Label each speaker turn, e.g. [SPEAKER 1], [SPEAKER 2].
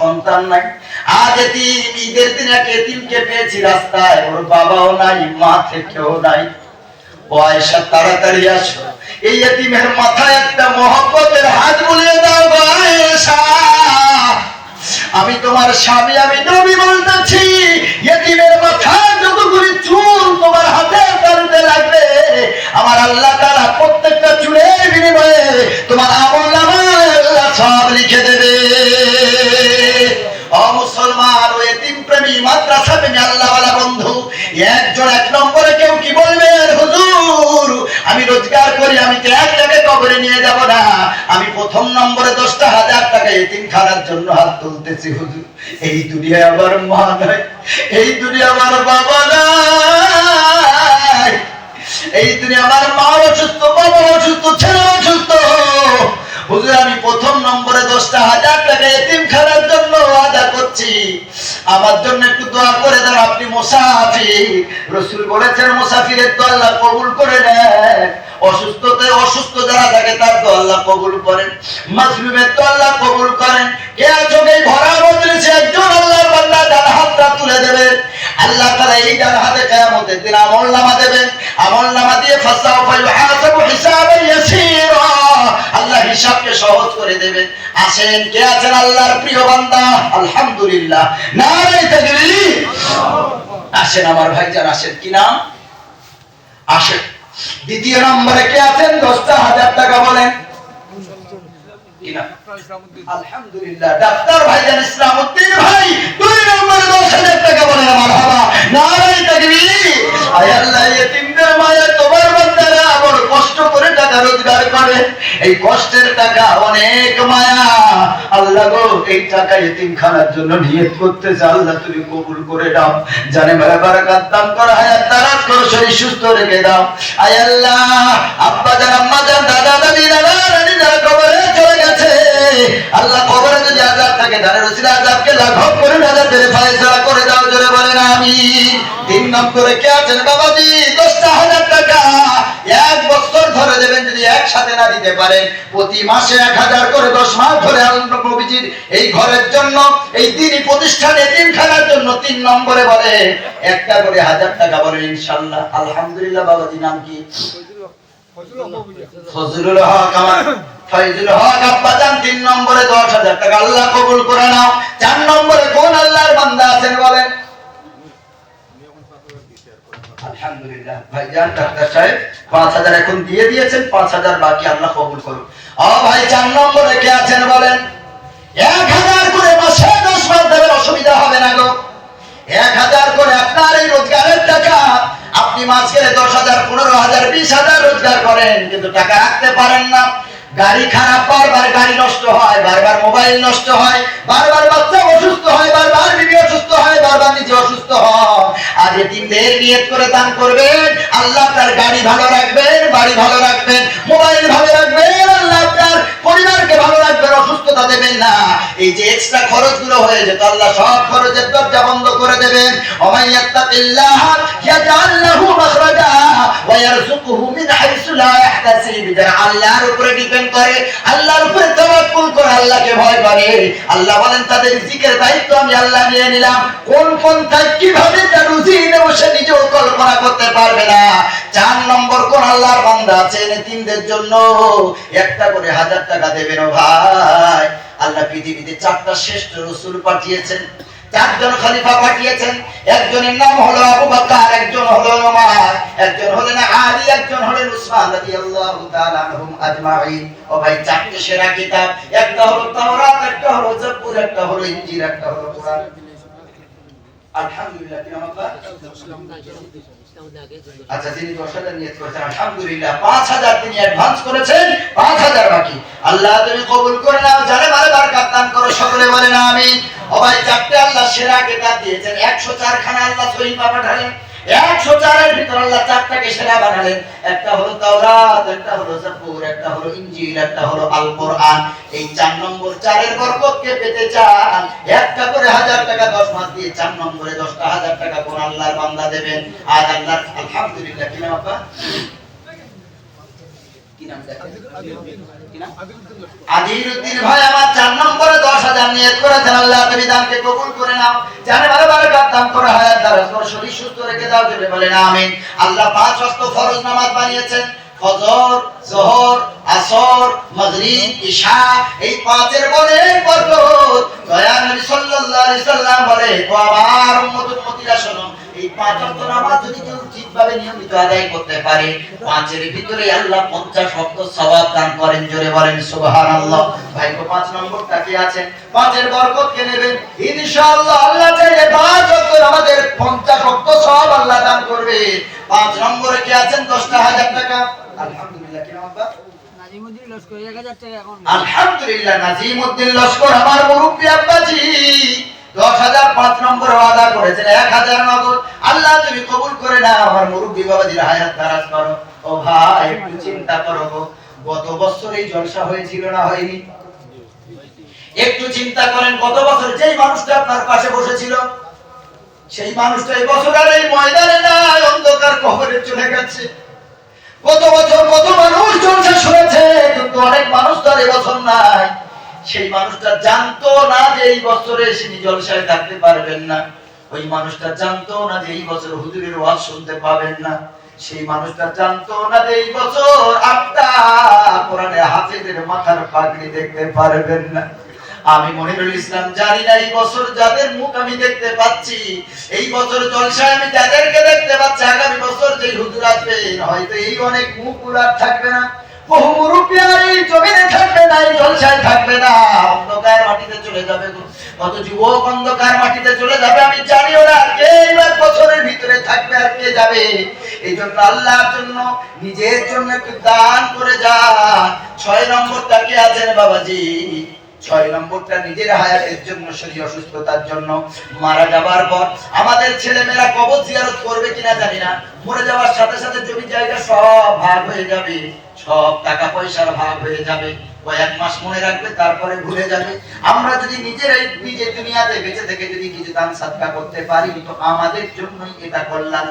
[SPEAKER 1] সন্তান নাই। আজ এতিম ঈদের দিন, এক এতিমকে পেয়েছি রাস্তায়। ওর বাবাও নাই মা থেকেও নাই। আয়েশা তাড়াতাড়ি আসো। এই এতিমের মাথায় একটা মহব্বতের হাত বুলিয়ে দাও আয়েশা। আমি তোমার স্বামী, আমি নবী বলতেছি ইয়েতিমের মাথায় যতগুলি চুল তোমার হাতে তালুতে লাগবে, আমার আল্লাহ তাআলা প্রত্যেকটা চুলের বিনিময়ে তোমার আমল নামায় আল্লাহ সব লিখে দেবে। করি আমি তো এক টাকা কবরে নিয়ে যাব না। আমি প্রথম নম্বরে দশটা হাজার টাকা এতিম খানার জন্য হাত তুলতেছি, হুজুর। এই দুনিয়ায় আমার মা নাই এই দুনিয়া আমার বাবা নাই এই দুনিয়া আমার মা অসুস্থ বাবা অসুস্থ ছেলে অসুস্থ। হুজুর, আমি প্রথম নম্বরে দশটা হাজার টাকা এতিম খানার জন্য আদা করছি। আমার জন্য একটু দোয়া করে দেন, আপনি মুসাফির। রসুল বলেছেন, মুসাফিরের তো আল্লাহ কবুল করে নেন। অসুস্থ যারা থাকে তার তো আল্লাহ কবুল করেন। মাসলুমের তো আল্লাহ কবুল করেন। কে এই ভরা বদলেছে? একজন আল্লাহর বান্দা ডান হাতটা তুলে দেবেন। আল্লাহ তাআলা এই ডান হাতে কিয়ামতের দিন আমল নামা দেবেন। আমল নামা দিয়ে ফাসাও ফায়ুহাসাবু হিসাবান ইয়াসীরা। আল্লাহ হিসাবকে সহজ করে দেবেন। আসেন, কে আছেন আল্লাহর প্রিয় বান্দা? আলহামদুলিল্লাহ। তাকবীর আসেন আমার ভাইজান, আসেন। কি নাম? আসেন দ্বিতীয় নম্বরে কে আছেন? দশটা হাজার টাকা বলেন। আলহামদুলিল্লাহ। ডাক্তার ভাইজান ইসলাম উদ্দিন ভাই, দুই নম্বরে দশ হাজার টাকা বলেন আমার বাবা। নারাই তাকবীর। আয় টাকা রোজগার করে। এই কষ্টের টাকা অনেক মায়া। আল্লাহ গো, এই টাকা এতিম খানার জন্য নিয়ত করতেছে। আল্লাহ তুমি কবুল করে দাও জানে মেলা বারাকাত দান করো হায়াত দারাজ করো, শরীর সুস্থ রেখে দাও। আয় আল্লাহ, আব্বা জান, আম্মা জান, দাদা, দাদি দাদা রানী যারা কবরে চলে গেছে, আল্লাহ কবরে যদি আজাব থাকে জানে রসিদ আজাবকে লাঘব করে নাজার দেবে ফায়সালা করে দাও, জোরে বলেন আমি তিন নম্বরে কে আছেন, বাবাজি? দশটা হাজার টাকা একসাথে না দিতে পারেন। প্রতি মাসে এক হাজার করে দশ মাস ধরে নবীজির এই ঘরের জন্য, এই দিনই প্রতিষ্ঠানে তিন খানার জন্য তিন নম্বরে বলে, একটা করে হাজার টাকা বলে ইনশাল্লাহ আলহামদুলিল্লাহ, বাবাজি, নাম কি? ফজলুল হক আমার। ফয়জুল হক আব্বাজান তিন নম্বরে দশ হাজার টাকা। আল্লাহ কবুল করে নাও। চার নম্বরে আপনার রোজগারের টাকা, আপনি গেলে দশ হাজার, পনেরো হাজার, বিশ হাজার রোজগার করেন, কিন্তু টাকা রাখতে পারেন না। গাড়ি খারাপ, বারবার গাড়ি নষ্ট হয়, বারবার মোবাইল নষ্ট হয়, বারবার নিয়ত করে দান করবেন, আল্লাহ তার গাড়ি ভালো রাখবেন, বাড়ি ভালো রাখবেন, মোবাইল ভালো রাখবেন আল্লাহ তার পরিবারকে ভালো রাখবেন অসুস্থতা দেবেন না এই যে এক্সট্রা খরচগুলো হয়ে যেত, আল্লাহ সব খরচের দরজা বন্ধ করে দেবেন। কোন কল্পনা করতে পারবে না? চার নম্বর কোন আল্লাহর জন্য। একটা করে হাজার টাকা দেবেন ভাই। আল্লাহ পৃথিবীতে চারটা শ্রেষ্ঠ রসুল পাঠিয়েছেন। চারজন খলিফা পাঠিয়েছেন। একজনের নাম হলো আবু বকর, একজন হলো একজন হলেন আলী, একজন হলেন উসমান রাদিয়াল্লাহু তাআলা আনহুম আজমাইন। ও ভাই, চারটে সেরা কিতাব। একটা হলো তাওরাত, একটা হলো একটা হলো ইনজিল, একটা হলো আলহামদুলিল্লাহ, কি? আচ্ছা যিনি দশ হাজার নিয়ত করেছেন আলহামদুলিল্লাহ, পাঁচ হাজার তিনি অ্যাডভান্স করেছেন, পাঁচ হাজার বাকি। আল্লাহ তুমি কবুল করে নাও জানে ভালো করো, সকলে বলে না আমি ও চারটে আল্লাহ সেরা কেতাব দিয়েছেন, একশো চার খানা আল্লাহ সহিফা পাঠালেন, একশো চারের আল্লাহ ভাই আমার চার নম্বরে দশ হাজার কবুল করে নাও। জানে ভালো ভালো করে হায়াত দ্বারা তোমার শরীর সুস্থ রেখে দাও বলেন, আমিন। আল্লাহ পাঁচ ফরজ নামাজ বানিয়েছেন। ফজর, জোহর, আসর, মাগরিব ঈশা এই পাঁচের বরকত। নবী সাল্লাল্লাহু আলাইহি সাল্লাম বলে আমার উম্মত উম্মতিরা এই পাঁচ নামাজ যদি কেউ ঠিকভাবে নিয়মিত আদায় করতে পারে, পাঁচের ভিতরে আল্লাহ 50 ওয়াক্ত সওয়াব দান করেন, জোরে বলেন, সুবহানাল্লাহ। ভাই, তো পাঁচ নম্বরটা কি আছেন পাঁচের বরকত কে নেবেন? ইনশাআল্লাহ, আল্লাহ পাঁচ আমাদের 50 ওয়াক্ত সওয়াব আল্লাহ দান করবে। পাঁচ নম্বরে কি আছেন? 10000 টাকা। আলহামদুলিল্লাহ কি নাম আব্বা
[SPEAKER 2] নাজিমুদ্দিন লস্কর এক হাজার টাকা
[SPEAKER 1] আলহামদুলিল্লাহ নাজিমউদ্দিন আমার মুরব্বী আব্বাজি। দশ হাজার পাঁচ নম্বর ওয়াদা করেছেন এক হাজার নগদ। আল্লাহ তুমি কবুল করে না আমার মুরব্বী বাবাজির হায়াত দারাজ করো। ও ভাই একটু চিন্তা করো গত বছর এই জলসা হয়েছিল না হয়নি? একটু চিন্তা করেন, গত বছর যেই মানুষটা আপনার পাশে বসেছিল, সেই মানুষটা এই বছর আর এই ময়দানে নাই, অন্ধকার কবরে চলে গেছে। কত বছর কত মানুষ জলসা শুনেছে, কিন্তু অনেক মানুষ তো আর এবছর নাই। সেই মানুষটা জানতো না যে এই বছরে তিনি জলসায় থাকতে পারবেন না। ওই মানুষটা জানতো না যে এই বছর হুজুরের ওয়াজ শুনতে পাবেন না। সেই মানুষটা জানতো না যে এই বছর আপনি কোরআনে হাফেজের মাথার পাগড়ি দেখতে পারবেন না। আমি মনিরুল ইসলাম জানি না, এই বছর যাদের মুখ আমি দেখতে পাচ্ছি, এই বছর জলসায় আমি যাদেরকে দেখতে পাচ্ছি, আগামী বছর যে হুজুর আসবেন হয়তো এই অনেক মুখ উলার থাকবে না। কে বছরের ভিতরে থাকবে আর কে যাবে। এই নিজের জন্য একটু দান করে যা ছয় নম্বরটা কে আছেন বাবাজি? ছয় নম্বরটা, নিজের হায়াতের জন্য, শরীর অসুস্থতার জন্য মারা যাবার পর আমাদের ছেলে মেয়েরা কবর জিয়ারত করবে কিনা জানি না। মরে যাওয়ার সাথে সাথে জমি জায়গা সব ভাগ হয়ে যাবে, সব টাকা পয়সার ভাগ হয়ে যাবে। কয়েক মাস মনে রাখবে, তারপরে ভুলে যাবে। আমরা যদি নিজেরাই নিজে দুনিয়াতে বেঁচে থেকে যদি কিছু দান সাদকা করতে পারি, তো আমাদের জন্যই এটা কল্যাণ